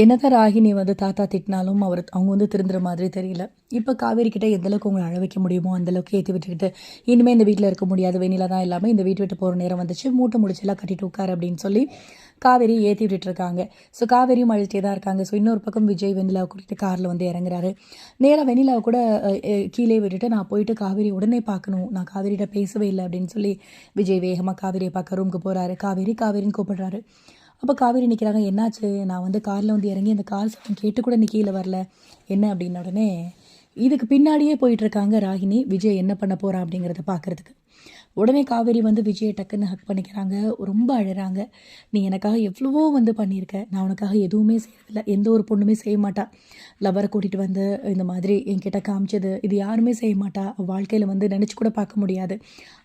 என்னதான் ராகினி வந்து தாத்தா திட்டினாலும் அவர் அவங்க வந்து திருந்துற மாதிரி தெரியல. இப்போ காவேரி கிட்ட எந்த அளவுக்கு உங்களை அழ வைக்க முடியுமோ அந்த அளவுக்கு ஏற்றி விட்டுக்கிட்டு இனிமேல் இந்த வீட்டில் இருக்க முடியாது வெண்ணில தான் இல்லாமல் இந்த வீட்டு விட்டு போகிற நேரம் வந்துச்சு மூட்டை முடிச்செல்லாம் கட்டிட்டு உட்காரு அப்படின்னு சொல்லி காவேரி ஏற்றி விட்டுருக்காங்க ஸோ காவேரியும் அழுத்தே தான் இருக்காங்க. ஸோ இன்னொரு பக்கம் விஜய் வெண்ணிலாவை கூட்டிட்டு காரில் வந்து இறங்குறாரு. நேராக வெண்ணிலாவை கூட கீழே விட்டுட்டு நான் போயிட்டு காவேரி உடனே பார்க்கணும். நான் காவேரிகிட்ட பேசவே இல்லை அப்படின்னு சொல்லி விஜய் வேகமாக காவேரியை பார்க்க ரூமுக்கு போகிறாரு காவேரி காவேரின்னு கூப்பிடுறாரு. அப்போ காவேரி நிற்கிறாங்க என்னாச்சு? நான் வந்து காரில் வந்து இறங்கி அந்த கால் சத்தம் கேட்டு கூட நீ கீழே வரல. என்ன? அப்படின்ன உடனே இதுக்கு பின்னாடியே போயிட்டுருக்காங்க ராகினி விஜய் என்ன பண்ண போகிறான் அப்படிங்கிறத பார்க்கறதுக்கு உடனே காவேரி வந்து விஜயை டக்குன்னு ஹக் பண்ணிக்கிறாங்க. ரொம்ப அழறாங்க. நீ எனக்காக எவ்வளவோ வந்து பண்ணியிருக்க. நான் உனக்காக எதுவுமே செய்யறதில்ல. எந்த ஒரு பொண்ணுமே செய்ய மாட்டா. லவரை கூட்டிகிட்டு வந்து இந்த மாதிரி என்கிட்ட காமிச்சது. இது யாருமே செய்ய மாட்டா. வாழ்க்கையில் வந்து நினச்சி கூட பார்க்க முடியாது.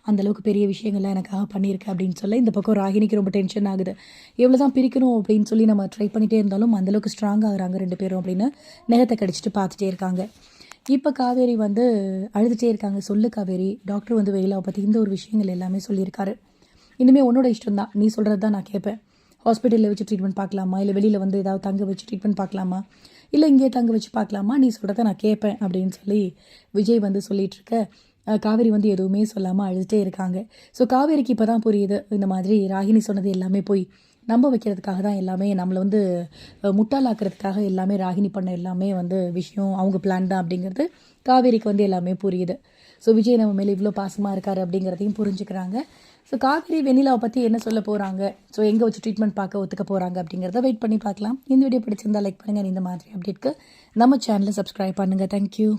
அந்த அளவுக்கு பெரிய விஷயங்கள்லாம் எனக்காக பண்ணியிருக்க. அப்படின்னு சொல்ல இந்த பக்கம் ராகினிக்கு ரொம்ப டென்ஷன் ஆகுது. எவ்வளோ தான் பிரிக்கணும்? அப்படின்னு சொல்லி நம்ம ட்ரை பண்ணிகிட்டே இருந்தாலும் அந்தளவுக்கு ஸ்ட்ராங் ஆகுறாங்க ரெண்டு பேரும் அப்படின்னு நெகத்தை கடிச்சிட்டு பார்த்துட்டே இருக்காங்க. இப்போ காவேரி வந்து அழுதுகிட்டே இருக்காங்க. சொல்லு காவேரி. டாக்டர் வந்து வெயிலாவை பற்றி இந்த ஒரு விஷயங்கள் எல்லாமே சொல்லியிருக்காரு. இனிமேல் உன்னோட இஷ்டம் தான் நீ சொல்கிறது தான் நான் கேட்பேன். ஹாஸ்பிட்டலில் வச்சு ட்ரீட்மெண்ட் பார்க்கலாமா? இல்லை வெளியில் வந்து ஏதாவது தங்க வச்சு ட்ரீட்மெண்ட் பார்க்கலாமா? இல்லை இங்கேயே தங்க வச்சு பார்க்கலாமா? நீ சொல்கிறத நான் கேட்பேன் அப்படின்னு சொல்லி விஜய் வந்து சொல்லிகிட்டு இருக்க காவேரி வந்து எதுவுமே சொல்லாமல் அழுதுகிட்டே இருக்காங்க. ஸோ காவேரிக்கு இப்போ தான் புரியுது. இந்த மாதிரி ராகினி சொன்னது எல்லாமே போய் நம்ப வைக்கிறதுக்காக தான் எல்லாமே நம்மளை வந்து முட்டாளாக்குறதுக்காக எல்லாமே ராகினி பண்ண எல்லாமே வந்து விஷயம் அவங்க பிளான் தான் அப்படிங்கிறது காவேரிக்கு வந்து எல்லாமே புரியுது. ஸோ விஜய் நம்ம மேலே இவ்வளோ பாசமாக இருக்கார் அப்படிங்கிறதையும் புரிஞ்சுக்கிறாங்க. ஸோ காவேரி வெண்ணிலாவை பற்றி என்ன சொல்ல போகிறாங்க ஸோ எங்கே வச்சு ட்ரீட்மெண்ட் பார்க்க ஒத்துக்க போகிறாங்க அப்படிங்கிறத வெயிட் பண்ணி பார்க்கலாம். இந்த வீடியோ பிடிச்சிருந்தா லைக் பண்ணுங்கள் இந்த மாதிரி அப்டேட்க்கு நம்ம சேனலை சப்ஸ்கிரைப் பண்ணுங்கள் தேங்க்யூ